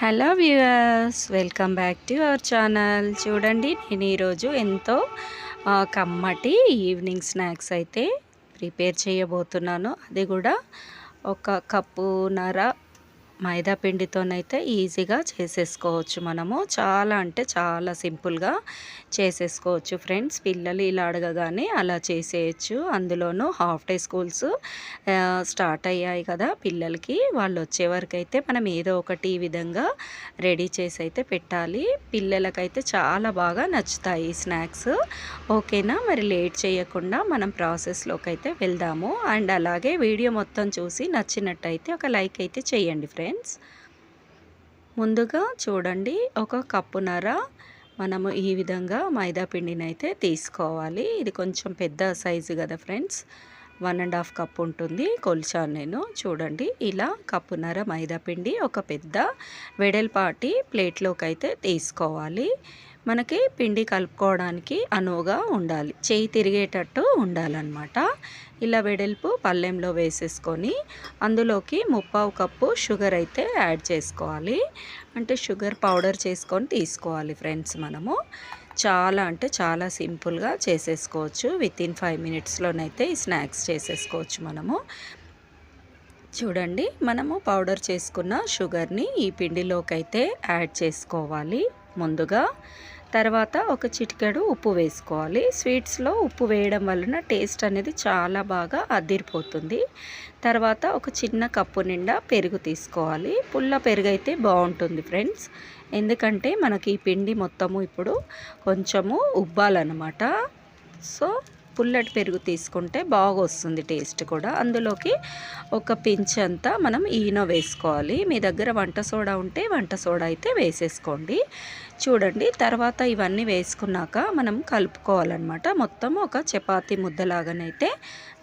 Hello viewers welcome back to our channel. చూడండి నేను ఈరోజు ఎంతో కమ్మటి ఈవినింగ్ స్నాక్స్ అయితే ప్రిపేర్ చేయబోతున్నాను. అది కూడా ఒక కప్పున్నర మైదా పిండితోనైతే ఈజీగా చేసేసుకోవచ్చు మనము. చాలా అంటే చాలా సింపుల్గా చేసేసుకోవచ్చు ఫ్రెండ్స్. పిల్లలు ఇలా అడగగానే అలా చేసేయచ్చు. అందులోనూ హాఫ్ డే స్కూల్స్ స్టార్ట్ అయ్యాయి కదా పిల్లలకి. వాళ్ళు వచ్చే వరకు అయితే మనం ఏదో ఒకటి ఈ విధంగా రెడీ చేసి అయితే పెట్టాలి. పిల్లలకైతే చాలా బాగా నచ్చుతాయి స్నాక్స్. ఓకేనా? మరి లేట్ చేయకుండా మనం ప్రాసెస్లోకి అయితే వెళ్దాము. అండ్ అలాగే వీడియో మొత్తం చూసి నచ్చినట్టయితే ఒక లైక్ అయితే చేయండి ఫ్రెండ్స్. ఫ్రెండ్స్. ముందుగా చూడండి ఒక కప్పున్నర మనము ఈ విధంగా మైదా పిండిని అయితే తీసుకోవాలి. ఇది కొంచెం పెద్ద సైజు కదా friends. One and half cup ఉంటుంది. కొలిచాను నేను. చూడండి ఇలా కప్పున్నర మైదా పిండి ఒక పెద్ద వెడల్పాటి ప్లేట్లోకి అయితే తీసుకోవాలి. మనకి పిండి కలుపుకోవడానికి అనువుగా ఉండాలి. చేయి తిరిగేటట్టు ఉండాలన్నమాట. ఇలా వెడల్పు పళ్ళెంలో వేసేసుకొని అందులోకి ముప్పావు కప్పు షుగర్ అయితే యాడ్ చేసుకోవాలి. అంటే షుగర్ పౌడర్ చేసుకొని తీసుకోవాలి ఫ్రెండ్స్ మనము. చాలా అంటే చాలా సింపుల్గా చేసేసుకోవచ్చు. విత్ ఇన్ ఫైవ్ మినిట్స్లోనైతే ఈ స్నాక్స్ చేసేసుకోవచ్చు మనము. చూడండి మనము పౌడర్ చేసుకున్న షుగర్ని ఈ పిండిలోకి అయితే యాడ్ చేసుకోవాలి. ముందుగా తర్వాత ఒక చిటికెడు ఉప్పు వేసుకోవాలి. స్వీట్స్లో ఉప్పు వేయడం వలన టేస్ట్ అనేది చాలా బాగా అదిరిపోతుంది. తర్వాత ఒక చిన్న కప్పు నిండా పెరుగు తీసుకోవాలి. పుల్ల పెరుగు అయితే బాగుంటుంది ఫ్రెండ్స్. ఎందుకంటే మనకి ఈ పిండి మొత్తము ఇప్పుడు కొంచెము ఉబ్బాలన్నమాట. సో పుల్లటి పెరుగు తీసుకుంటే బాగా వస్తుంది టేస్ట్ కూడా. అందులోకి ఒక పించ్ అంతా మనం ఈనో వేసుకోవాలి. మీ దగ్గర వంట సోడా ఉంటే వంట సోడా అయితే వేసేసుకోండి. చూడండి తర్వాత ఇవన్నీ వేసుకున్నాక మనం కలుపుకోవాలన్నమాట. మొత్తం ఒక చపాతి ముద్దలాగానైతే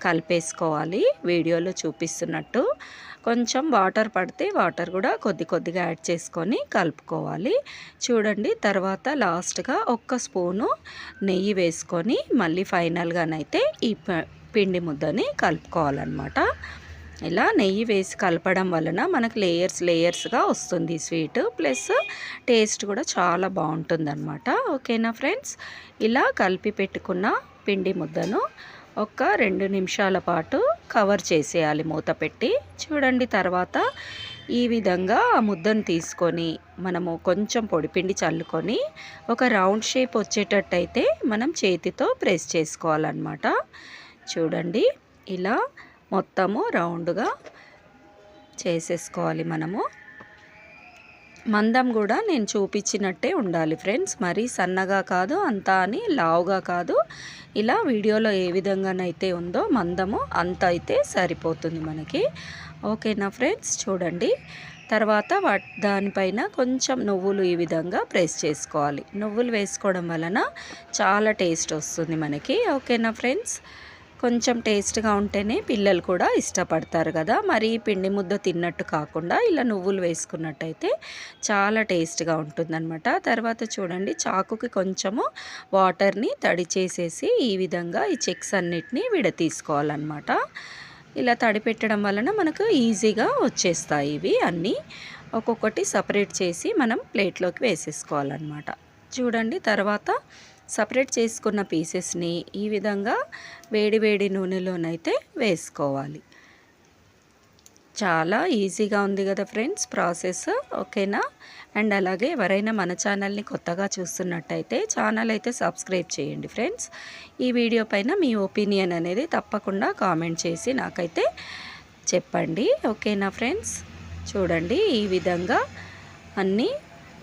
కలిపేసుకోవాలి. వీడియోలో చూపిస్తున్నట్టు. కొంచెం వాటర్ పడితే వాటర్ కూడా కొద్ది కొద్దిగా యాడ్ చేసుకొని కలుపుకోవాలి. చూడండి తర్వాత లాస్ట్గా ఒక్క స్పూను నెయ్యి వేసుకొని మళ్ళీ ఫైనల్గానైతే ఈ ప- పిండి ముద్దని కలుపుకోవాలన్నమాట. ఇలా నెయ్యి వేసి కలపడం వలన మనకు లేయర్స్ లేయర్స్గా వస్తుంది స్వీట్. ప్లస్ టేస్ట్ కూడా చాలా బాగుంటుంది అనమాట ఓకేనా ఫ్రెండ్స్? ఇలా కలిపి పెట్టుకున్న పిండి ముద్దను ఒక రెండు నిమిషాల పాటు కవర్ చేసేయాలి మూత పెట్టి. చూడండి తర్వాత ఈ విధంగా ఆ ముద్దను తీసుకొని మనము కొంచెం పొడిపిండి చల్లుకొని ఒక రౌండ్ షేప్ వచ్చేటట్టయితే మనం చేతితో ప్రెస్ చేసుకోవాలన్నమాట. చూడండి ఇలా మొత్తము రౌండ్గా చేసేసుకోవాలి మనము. మందం కూడా నేను చూపించినట్టే ఉండాలి ఫ్రెండ్స్. మరీ సన్నగా కాదు అంతా అని లావుగా కాదు. ఇలా వీడియోలో ఏ విధంగానైతే ఉందో మందము అంత అయితే సరిపోతుంది మనకి. ఓకేనా ఫ్రెండ్స్? చూడండి. తర్వాత వా దానిపైన కొంచెం నువ్వులు ఈ విధంగా ప్రెస్ చేసుకోవాలి. నువ్వులు వేసుకోవడం వలన చాలా టేస్ట్ వస్తుంది మనకి. ఓకేనా ఫ్రెండ్స్? కొంచెం టేస్ట్గా ఉంటేనే పిల్లలు కూడా ఇష్టపడతారు కదా. మరి పిండి ముద్ద తిన్నట్టు కాకుండా ఇలా నువ్వులు వేసుకున్నట్టయితే చాలా టేస్ట్గా ఉంటుందన్నమాట. తర్వాత చూడండి చాకుకి కొంచెము వాటర్ని తడి చేసేసి ఈ విధంగా ఈ చెక్స్ అన్నిటినీ విడతీసుకోవాలన్నమాట ఇలా తడిపెట్టడం వలన మనకు ఈజీగా వచ్చేస్తాయి ఇవి అన్నీ. ఒక్కొక్కటి సపరేట్ చేసి మనం ప్లేట్లోకి వేసేసుకోవాలన్నమాట. చూడండి తర్వాత సపరేట్ చేసుకున్న పీసెస్ని ఈ విధంగా వేడి వేడి నూనెలోనైతే వేసుకోవాలి. చాలా ఈజీగా ఉంది కదా ఫ్రెండ్స్ ప్రాసెస్ ఓకేనా? అండ్ అలాగే ఎవరైనా మన ఛానల్ని కొత్తగా చూస్తున్నట్టయితే ఛానల్ అయితే సబ్స్క్రైబ్ చేయండి ఫ్రెండ్స్. ఈ వీడియో పైన మీ ఒపీనియన్ అనేది తప్పకుండా కామెంట్ చేసి నాకైతే చెప్పండి ఓకేనా ఫ్రెండ్స్? చూడండి ఈ విధంగా అన్నీ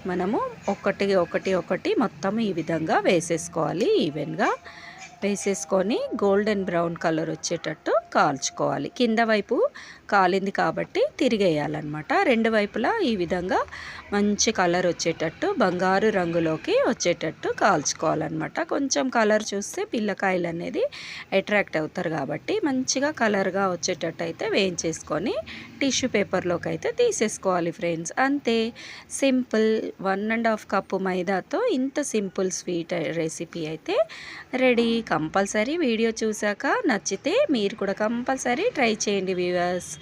మనము ఒకటి ఒకటి ఒకటి మొత్తం ఈ విధంగా వేసేసుకోవాలి. ఈవెన్గా వేసేసుకొని గోల్డెన్ బ్రౌన్ కలర్ వచ్చేటట్టు కాల్చుకోవాలి. కింద వైపు కాలింది కాబట్టి తిరిగేయాలన్నమాట. రెండు వైపులా ఈ విధంగా మంచి కలర్ వచ్చేటట్టు బంగారు రంగులోకి వచ్చేటట్టు కాల్చుకోవాలన్నమాట. కొంచెం కలర్ చూస్తే పిల్లకాయలు అనేది అట్రాక్ట్ అవుతారు కాబట్టి మంచిగా కలర్గా వచ్చేటట్టు అయితే వేయించేసుకొని టిష్యూ పేపర్లోకి అయితే తీసేసుకోవాలి ఫ్రెండ్స్. అంతే. Simple one and half cup మైదాతో ఇంత సింపుల్ స్వీట్ రెసిపీ అయితే రెడీ. కంపల్సరీ వీడియో చూశాక నచ్చితే మీరు కూడా కంపల్సరీ ట్రై చేయండి వ్యూవర్స్.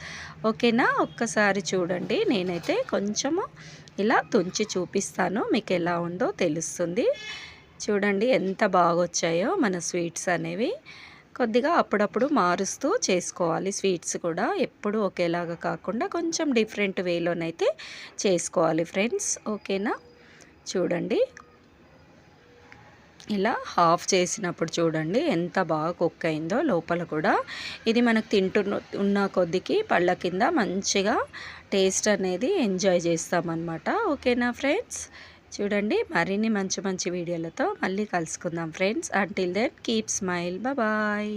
ఓకేనా? ఒక్కసారి చూడండి. నేనైతే కొంచెము ఇలా తుంచి చూపిస్తాను. మీకు ఎలా ఉందో తెలుస్తుంది. చూడండి ఎంత బాగా వచ్చాయో మన స్వీట్స్ అనేవి. కొద్దిగా అప్పుడప్పుడు మారుస్తూ చేసుకోవాలి స్వీట్స్ కూడా. ఎప్పుడు ఒకేలాగా కాకుండా కొంచెం డిఫరెంట్ వేలోనైతే చేసుకోవాలి ఫ్రెండ్స్. ఓకేనా? చూడండి. ఇలా హాఫ్ చేసినప్పుడు చూడండి ఎంత బాగా కుక్ అయిందో లోపల కూడా. ఇది మనకు తింటున్న ఉన్న కొద్దికి పళ్ళ కింద మంచిగా టేస్ట్ అనేది ఎంజాయ్ చేస్తామన్నమాట. ఓకేనా ఫ్రెండ్స్? చూడండి మరిన్ని మంచి మంచి వీడియోలతో మళ్ళీ కలుసుకుందాం friends. Until then keep smile bye